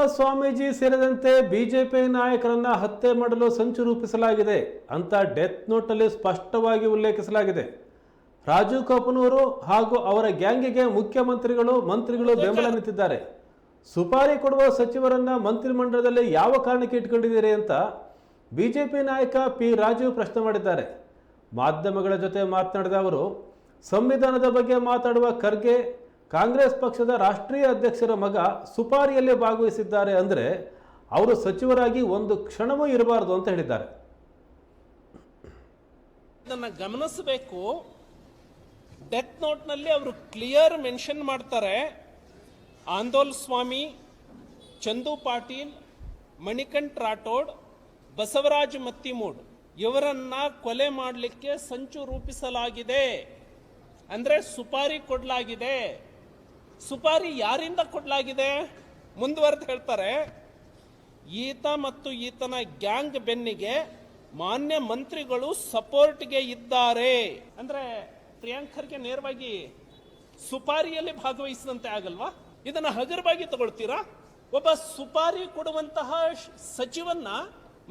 ಸ್ವಾಮೀಜಿ ಸೇರಿದಂತೆ ಬಿಜೆಪಿ ನಾಯಕರನ್ನ ಹತ್ಯೆ ಮಾಡಲು ಸಂಚು ರೂಪಿಸಲಾಗಿದೆ ಅಂತ ಡೆತ್ ನೋಟ್ನಲ್ಲಿ ಸ್ಪಷ್ಟವಾಗಿ ಉಲ್ಲೇಖಿಸಲಾಗಿದೆ. ರಾಜು ಕಪನೂರು ಹಾಗೂ ಅವರ ಗ್ಯಾಂಗಿಗೆ ಮುಖ್ಯಮಂತ್ರಿಗಳು, ಮಂತ್ರಿಗಳು ಬೆಂಬಲ ನಿಂತಿದ್ದಾರೆ ಸುಪಾರಿ ಕೊಡುವ ಸಚಿವರನ್ನ ಮಂತ್ರಿಮಂಡಲದಲ್ಲಿ ಯಾವ ಕಾರಣಕ್ಕೆ ಇಟ್ಕೊಂಡಿದ್ದೀರಿ ಅಂತ ಬಿಜೆಪಿ ನಾಯಕ ಪಿ ರಾಜು ಪ್ರಶ್ನೆ ಮಾಡಿದ್ದಾರೆ. ಮಾಧ್ಯಮಗಳ ಜೊತೆ ಮಾತನಾಡಿದ ಅವರು, ಸಂವಿಧಾನದ ಬಗ್ಗೆ ಮಾತಾಡುವ ಖರ್ಗೆ ಕಾಂಗ್ರೆಸ್ ಪಕ್ಷದ ರಾಷ್ಟ್ರೀಯ ಅಧ್ಯಕ್ಷರ ಮಗ ಸುಪಾರಿಯಲ್ಲಿ ಭಾಗವಹಿಸಿದ್ದಾರೆ ಅಂದರೆ ಅವರು ಸಚಿವರಾಗಿ ಒಂದು ಕ್ಷಣವೂ ಇರಬಾರದು ಅಂತ ಹೇಳಿದ್ದಾರೆ. ಇದನ್ನ ಗಮನಿಸಬೇಕು. ಡೆತ್ ನೋಟ್ನಲ್ಲಿ ಅವರು ಕ್ಲಿಯರ್ ಮೆನ್ಷನ್ ಮಾಡ್ತಾರೆ. ಆಂದೋಲ್ ಸ್ವಾಮಿ, ಚಂದು ಪಾಟೀಲ್, ಮಣಿಕಂಠ್ ರಾಠೋಡ್, ಬಸವರಾಜ್ ಮತ್ತಿಮೂಡ್ ಇವರನ್ನ ಕೊಲೆ ಮಾಡಲಿಕ್ಕೆ ಸಂಚು ರೂಪಿಸಲಾಗಿದೆ. ಅಂದರೆ ಸುಪಾರಿ ಕೊಡಲಾಗಿದೆ. ಸುಪಾರಿ ಯಾರಿಂದ ಕೊಡಲಾಗಿದೆ? ಮುಂದುವರೆದು ಹೇಳ್ತಾರೆ, ಈತ ಮತ್ತು ಈತನ ಗ್ಯಾಂಗ್ ಬೆನ್ನಿಗೆ ಮಾನ್ಯ ಮಂತ್ರಿಗಳು ಸಪೋರ್ಟ್ಗೆ ಇದ್ದಾರೆ. ಅಂದ್ರೆ ಪ್ರಿಯಾಂಕರ್ಗೆ ನೇರವಾಗಿ ಸುಪಾರಿಯಲ್ಲಿ ಭಾಗವಹಿಸಿದಂತೆ ಆಗಲ್ವಾ? ಇದನ್ನ ಹಗುರವಾಗಿ ತಗೊಳ್ತೀರಾ? ಒಬ್ಬ ಸುಪಾರಿ ಕೊಡುವಂತಹ ಸಚಿವನ್ನ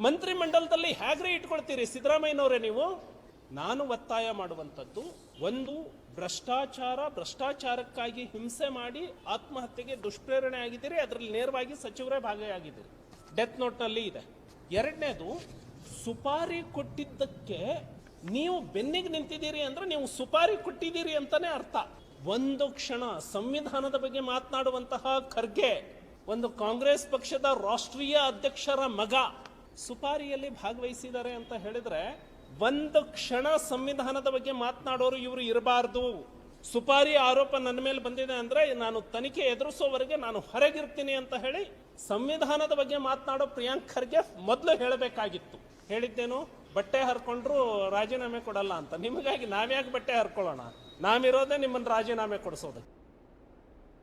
ಮಂತ್ರಿಮಂಡಲದಲ್ಲಿ ಹೇಗ್ರೆ ಇಟ್ಕೊಳ್ತೀರಿ ಸಿದ್ದರಾಮಯ್ಯನವರೇ ನೀವು? ನಾನು ಒತ್ತಾಯ ಮಾಡುವಂಥದ್ದು, ಒಂದು ಭ್ರಷ್ಟಾಚಾರ, ಭ್ರಷ್ಟಾಚಾರಕ್ಕಾಗಿ ಹಿಂಸೆ ಮಾಡಿ ಆತ್ಮಹತ್ಯೆಗೆ ದುಷ್ಪ್ರೇರಣೆ ಆಗಿದ್ದೀರಿ, ಅದರಲ್ಲಿ ನೇರವಾಗಿ ಸಚಿವರೇ ಭಾಗಿಯಾಗಿದ್ದೀರಿ. ಡೆತ್ ನೋಟ್ನಲ್ಲಿ ಇದೆ. ಎರಡನೇದು, ಸುಪಾರಿ ಕೊಟ್ಟಿದ್ದಕ್ಕೆ ನೀವು ಬೆನ್ನಿಗೆ ನಿಂತಿದ್ದೀರಿ ಅಂದ್ರೆ ನೀವು ಸುಪಾರಿ ಕೊಟ್ಟಿದ್ದೀರಿ ಅಂತಾನೆ ಅರ್ಥ. ಒಂದು ಕ್ಷಣ ಸಂವಿಧಾನದ ಬಗ್ಗೆ ಮಾತನಾಡುವಂತಹ ಖರ್ಗೆ, ಒಂದು ಕಾಂಗ್ರೆಸ್ ಪಕ್ಷದ ರಾಷ್ಟ್ರೀಯ ಅಧ್ಯಕ್ಷರ ಮಗ ಸುಪಾರಿಯಲ್ಲಿ ಭಾಗವಹಿಸಿದ್ದಾರೆ ಅಂತ ಹೇಳಿದ್ರೆ ಒಂದು ಕ್ಷಣ ಸಂವಿಧಾನದ ಬಗ್ಗೆ ಮಾತನಾಡೋರು ಇವರು ಇರಬಾರ್ದು. ಸುಪಾರಿ ಆರೋಪ ನನ್ನ ಮೇಲೆ ಬಂದಿದೆ ಅಂದ್ರೆ ನಾನು ತನಿಖೆ ಎದುರಿಸೋವರೆಗೆ ನಾನು ಹೊರಗಿರ್ತೀನಿ ಅಂತ ಹೇಳಿ ಸಂವಿಧಾನದ ಬಗ್ಗೆ ಮಾತನಾಡೋ ಪ್ರಿಯಾಂಕ್ ಖರ್ಗೆ ಮೊದಲು ಹೇಳಬೇಕಾಗಿತ್ತು. ಹೇಳಿದ್ದೇನು, ಬಟ್ಟೆ ಹರ್ಕೊಂಡ್ರು ರಾಜೀನಾಮೆ ಕೊಡಲ್ಲ ಅಂತ. ನಿಮಗಾಗಿ ನಾವ್ಯಾಕೆ ಬಟ್ಟೆ ಹರ್ಕೊಳ್ಳೋಣ? ನಾವಿರೋದೇ ನಿಮ್ಮನ್ನು ರಾಜೀನಾಮೆ ಕೊಡಿಸೋದು